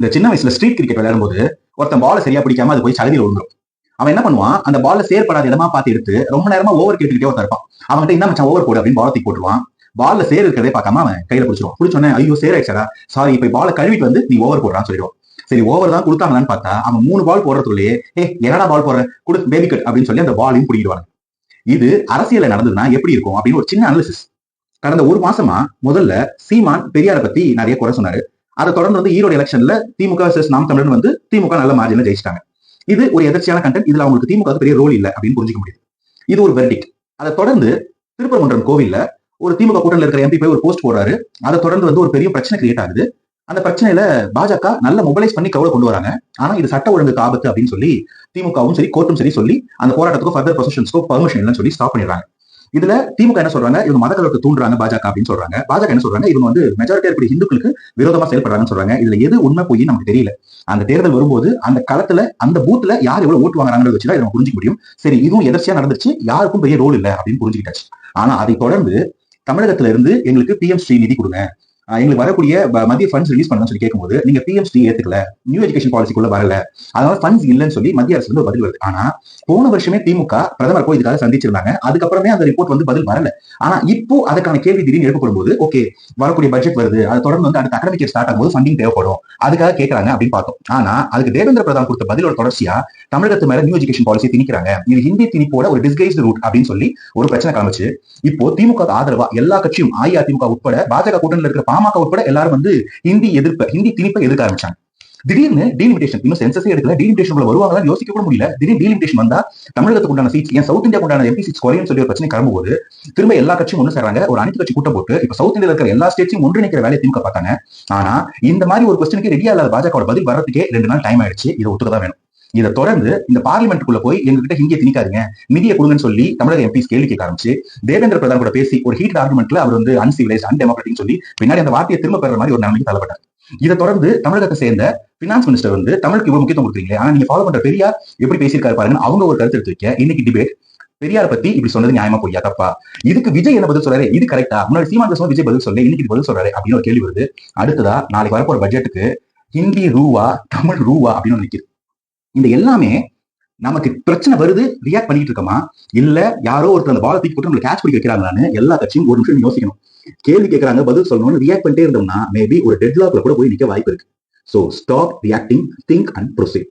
இந்த சின்ன வயசுல ஸ்ட்ரீட் கிரிக்கெட் விளையாடும்போது ஒருத்தன் பால சரியா பிடிக்காம அது போய் சகதியில் விழுந்துரும். அவன் என்ன பண்ணுவான்? அந்த பால்ல சேர்படாத இடமா பார்த்து எடுத்து ரொம்ப நேரமா ஓவர் கேட்டுக்கிட்டே ஒருத்தர் இருப்பான் அவன்கிட்ட என்ன மச்சான் ஓவர் போடு அப்படின்னு பால் போட்டுருவான். பால்ல சேர் இருக்கிறதே பார்க்காம அவன் கையில பிடிச்சிருவான். பிடிச்சோன்னே ஐயோ சேர் ஆயிடுச்சா சாரி இப்ப பாலை கழுவிட்டு வந்து நீ ஓவர் போடுறான்னு சொல்லிடுவான். சரி ஓவர் தான் கொடுத்தாங்களான்னு பார்த்தா அவன் மூணு பால் போடுறதுக்குள்ளேயே ஏ என்னடா பால் போடுற? கொடு பேபி கட் அப்படின்னு சொல்லி அந்த பாலையும் பிடிக்கிடுவாங்க இது அரசியல நடந்ததுன்னா எப்படி இருக்கும் அப்படின்னு ஒரு சின்ன அனாலிசிஸ் கடந்த ஒரு மாசமா முதல்ல சீமான் பெரியாரை பத்தி நிறைய குறை சொன்னாரு. அதை தொடர்ந்து வந்து ஈரோடு எலெக்ஷன்ல திமுக நாம் தமிழன் வந்து திமுக நல்ல மார்ஜின்ல ஜெயிச்சிட்டாங்க. இது ஒரு எதிர்ச்சியான கண்டென்ட் இதுல அவங்களுக்கு திமுக பெரிய ரோல் இல்லை அப்படின்னு புரிஞ்சுக்க முடியுது. இது ஒரு வெர்டிக் அதை தொடர்ந்து திருப்பரங்குன்றம் கோவில்ல ஒரு திமுக கூட்டணியில் இருக்கிற எம்பி போய் ஒரு போஸ்ட் போடுறாரு. அதை தொடர்ந்து வந்து ஒரு பெரிய பிரச்சனை கிரியேட் ஆகுது. அந்த பிரச்சனையில பாஜக நல்ல மொபைலைஸ் பண்ணி கவலை கொண்டு வராங்க. ஆனா இது சட்ட ஒழுங்கு ஆபத்து அப்படின்னு சொல்லி திமுகவும் சரி கோர்ட்டும் சரி சொல்லி அந்த போராட்டத்துக்கும் ஃபர்தர் பொசிஷன்ஸ்க்கோ பர்மிஷன் இல்லைன்னு சொல்லி ஸ்டாப் பண்ணிடுறாங்க. இதுல திமுக என்ன சொல்றாங்க? இவங்க மத கலவரத்தை தூண்டுறாங்க பாஜக அப்படின்னு சொல்றாங்க. பாஜக என்ன சொல்றாங்க? இவங்க வந்து மெஜாரிட்டி இருக்கிற இந்துக்களுக்கு விரோதமா செயல்படுறாங்கன்னு சொல்றாங்க. இதுல எது உண்மை போய் நமக்கு தெரியல. அந்த தேர்தல் வரும்போது அந்த களத்துல அந்த பூத்துல யார் எவ்வளவு ஓட்டு வாங்குறாங்கன்னு வச்சுதான் இதை நம்ம புரிஞ்சுக்க முடியும். சரி இதுவும் எதர்ச்சியா நடந்துச்சு யாருக்கும் பெரிய ரோல் இல்லை அப்படின்னு புரிஞ்சுக்கிட்டாச்சு. ஆனா அதை தொடர்ந்து தமிழகத்துல இருந்து எங்களுக்கு பிஎம் ஸ்ரீ நிதி கொடுங்க. எங்களுக்கு வரக்கூடிய மத்திய ஃபண்ட்ஸ் ரிலீஸ் பண்ணணும்னு சொல்லி கேட்கும்போது நீங்க பிஎம்ஸ்டி ஏத்துக்கல. நியூ எஜுகேஷன் பாலிசிக்குள்ள வரல. அதனால ஃபண்ட்ஸ் இல்லைன்னு சொல்லி மத்திய அரசு வந்து பதில் வருது. ஆனா போன வருஷமே திமுக பிரதமர் போய் இதுக்காக சந்திச்சிருந்தாங்க. அதுக்கப்புறமே அந்த ரிப்போர்ட் வந்து பதில் வரல. ஆனா இப்போ அதுக்கான கேள்வி திடீர்னு எழுப்பப்படும் போது ஓகே வரக்கூடிய பட்ஜெட் வருது. அதை தொடர்ந்து வந்து அடுத்த அகடமிக் ஸ்டார்ட் ஆகும்போது ஃபண்டிங் தேவைப்படும். அதுக்காக கேட்கறாங்க அப்படின்னு பார்த்தோம். ஆனா அதுக்கு தேவேந்திர பிரதான் கொடுத்த பதிலோட தொடர்ச்சியா தமிழகத்து மேல நியூ எஜுகேஷன் பாலிசி திணிக்கிறாங்க. இது ஹிந்தி திணிப்போட ஒரு டிஸ்கைஸ் ரூட் அப்படின்னு சொல்லி ஒரு பிரச்சனை காமிச்சு இப்போ திமுக ஆதரவா எல்லா கட்சியும் அஇஅதிமுக உட்பட பாஜக கூட்டணியில் இருக்கிற பாமக உட்பட எல்லாரும் வந்து ஹிந்தி எதிர்ப்ப ஹிந்தி திணிப்பை எதிர்க்க ஆரம்பிச்சாங்க. திடீர்னு டீலிமிடேஷன் இன்னும் சென்சஸே எடுக்கல டீலிமிடேஷன் வருவாங்களா யோசிக்க கூட முடியல. திடீர்னு டீலிமிடேஷன் வந்தா தமிழகத்துக்கு உண்டான சீட்ஸ் ஏன் சவுத் இந்தியா உண்டான எம்பி சீட்ஸ் குறையும் சொல்லி ஒரு பிரச்சனை கிளம்பும்போது திரும்ப எல்லா கட்சியும் ஒன்று சேர்றாங்க ஒரு அனைத்து கட்சி கூட்டம் போட்டு இப்ப சவுத் இந்தியா இருக்கிற எல்லா ஸ்டேட்ஸையும் ஒன்றிணைக்கிற வேலையை திமுக பார்த்தாங்க. ஆனா இந்த மாதிரி ஒரு கொஸ்டினுக்கு ரெடியா இல்லாத பாஜக பதில் வரதுக்கே ரெண்டு நாள் டைம் ஆயிடுச்சு. இதை ஒத்துக்கதான் வேணும். இதை தொடர்ந்து இந்த பார்லிமெண்ட்டுக்குள்ள போய் எங்ககிட்ட ஹிந்தியை திணிக்காதீங்க. நிதியை கொடுங்கன்னு சொல்லி தமிழக எம்பிஸ் கேள்வி கேட்க ஆரம்பிச்சு தேவேந்திர பிரதான் கூட பேசி ஒரு ஹீட் ஆர்குமெண்ட்ல அவர் வந்து அன்சிவிலைஸ் அன்டெமோக்ராட்டிக் சொல்லி பின்னாடி அந்த வார்த்தையை திரும்ப பெற மாதிரி ஒரு நிலைமைக்கு தள்ளப்பட்டார். இதை தொடர்ந்து தமிழகத்தை சேர்ந்த பினான்ஸ் மினிஸ்டர் வந்து தமிழுக்கு இவ்வளவு முக்கியத்துவம் கொடுக்குறீங்க ஆனா நீங்க ஃபாலோ பண்ற பெரியார் எப்படி பேசியிருக்காரு பாருங்கன்னு அவங்க ஒரு கருத்து எடுத்து வைக்க. இன்னைக்கு டிபேட் பெரியார் பத்தி இப்படி சொன்னது நியாயமா பொய்யா தப்பா? இதுக்கு விஜய் என்ன பதில் சொல்றாரு? இது கரெக்டா முன்னாடி சீமான் பேசும்போது விஜய் பதில் சொல்லி இன்னைக்கு பதில் சொல்றாரு அப்படின்னு ஒரு கேள்வி வருது. அடுத்ததா நாளைக்கு வரப்போற பட்ஜெட்டுக்கு ஹிந்தி ரூவா தமிழ் ரூவா அப்படின்னு நினைக்கிறது இந்த எல்லாமே நமக்கு பிரச்சனை வருது ரியாக்ட் பண்ணிட்டு இருக்கோமா? இல்ல யாரோ ஒருத்தர் அந்த பாலை தூக்கி போட்டு நம்மளை கேட்ச் பிடிக்க வைக்கிறாங்களான்னு எல்லா கட்சியும் ஒரு நிமிஷம் யோசிக்கணும். கேள்வி கேட்கறாங்க பதில் சொல்லணும்னு ரியாக்ட் பண்ணிட்டே இருந்தோம்னா மேபி ஒரு டெட்லாக்ல கூட போய் நிக்க வாய்ப்பு இருக்கு. So stop reacting think and proceed